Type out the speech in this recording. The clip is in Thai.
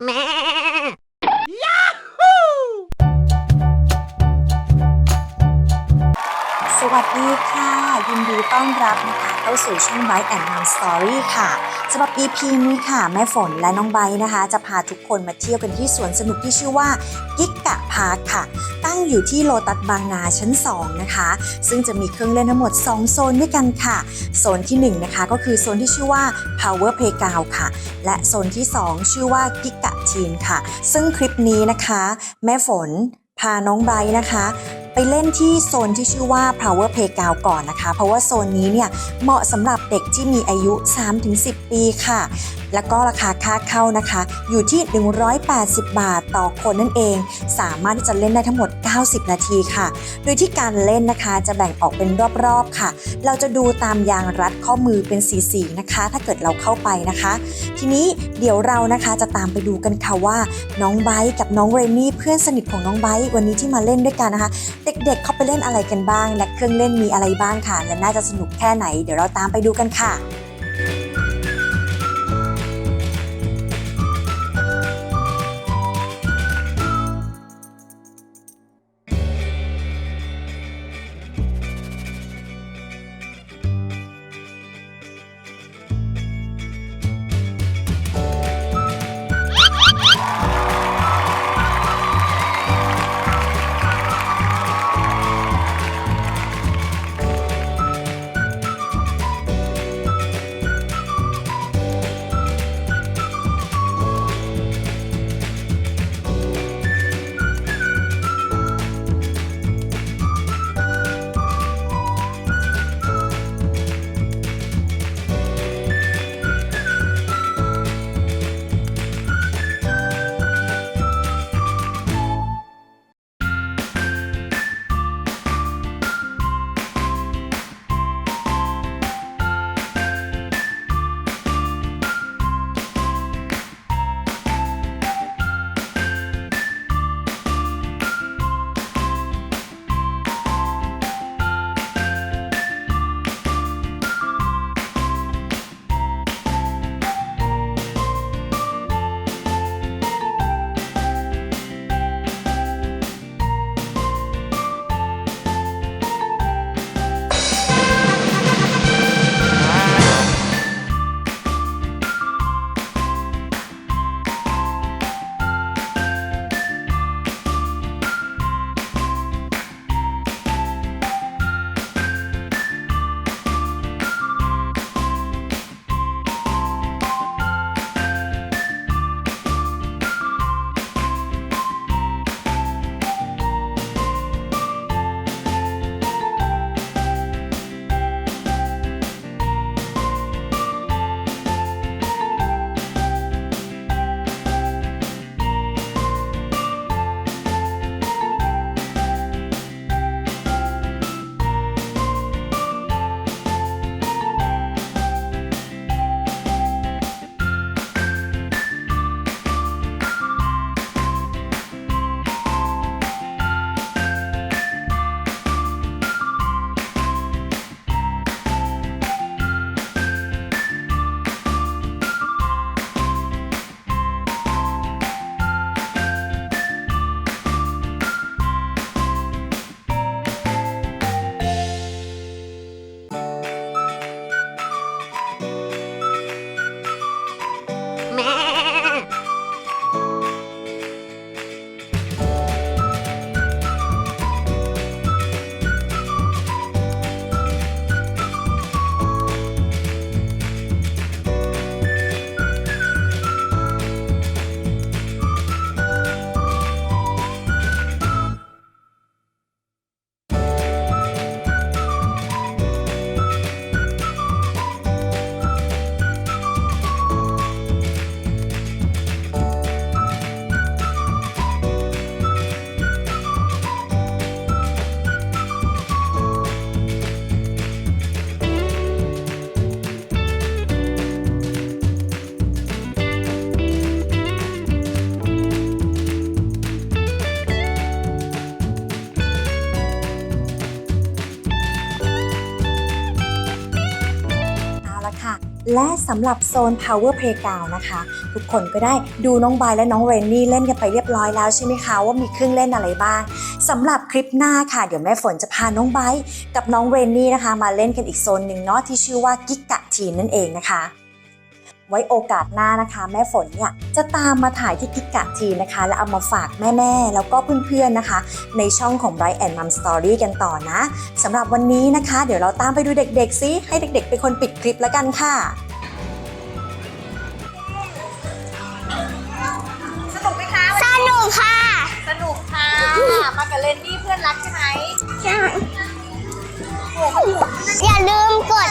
Meh. สวัสดีค่ะ ยินดีต้อนรับนะคะเข้าสู่ช่อง Bite and Mom Story ค่ะสำหรับ EP นี้ค่ะ แม่ฝนและน้องไบนะคะ จะพาทุกคนมาเที่ยวกันที่สวนสนุกที่ชื่อว่ากิกกะพาร์คค่ะ ตั้งอยู่ที่โลตัสบางนาชั้น 2 นะคะ ซึ่งจะมีเครื่องเล่นทั้งหมด 2 โซนด้วยกันค่ะ โซนที่ 1 นะคะ ก็คือโซนที่ชื่อว่า Power Playground ค่ะ และโซนที่ 2 ชื่อว่ากิกกะทีนค่ะ ซึ่งคลิปนี้นะคะ แม่ฝนพาน้องไบนะคะ ไปเล่นที่โซนที่ชื่อว่า Power Playground ก่อนนะคะ เพราะว่าโซนนี้เนี่ยเหมาะสำหรับเด็กที่มีอายุ 3-10 ปีค่ะ แล้วก็ราคาค่าเข้านะคะ อยู่ที่ 180 บาทต่อคนนั่นเอง สามารถที่จะเล่นได้ทั้งหมด 90 นาทีค่ะ โดยที่การเล่นนะคะจะแบ่งออกเป็นรอบๆค่ะ เราจะดูตามยางรัดข้อมือเป็นสีๆนะคะ ถ้าเกิดเราเข้าไปนะคะ ทีนี้เดี๋ยวเรานะคะจะตามไปดูกันค่ะว่า น้องไบร์กับน้องเรนนี่เพื่อนสนิทของน้องไบร์วันนี้ที่มาเล่นด้วยกันนะคะ เด็กๆเขาไปเล่นอะไรกันบ้าง และเครื่องเล่นมีอะไรบ้างค่ะ และน่าจะสนุกแค่ไหน เดี๋ยวเราตามไปดูกันค่ะ และสำหรับโซน Power Playground นะคะ ทุกคนก็ได้ดูน้องบายและน้องเรนนี่เล่นกันไปเรียบร้อยแล้วใช่ไหมคะ ว่ามีเครื่องเล่นอะไรบ้างสำหรับคลิปหน้าค่ะ เดี๋ยวแม่ฝนจะพาน้องไบกับน้องเรนนี่นะคะ มาเล่นกันอีกโซนหนึ่งเนาะที่ชื่อว่ากิกกะทีนนั่นเองนะคะ ไว้โอกาสหน้านะคะ แม่ฝนเนี่ยจะตามมาถ่ายที่กิกกะทีนนะคะ แล้วเอามาฝากแม่ๆ แล้วก็เพื่อนๆนะคะ ในช่องของ Bright and Mom Story กันต่อนะสำหรับวันนี้นะคะ เดี๋ยวเราตามไปดูเด็กๆซิให้เด็กๆ เป็นคนปิดคลิปแล้วกันค่ะสนุกไหมคะสนุกค่ะ สนุกค่ะ มากับเลนนี่เพื่อนรักใช่ไหมใช่โอ้โหเขาอยู่อย่าลืมกด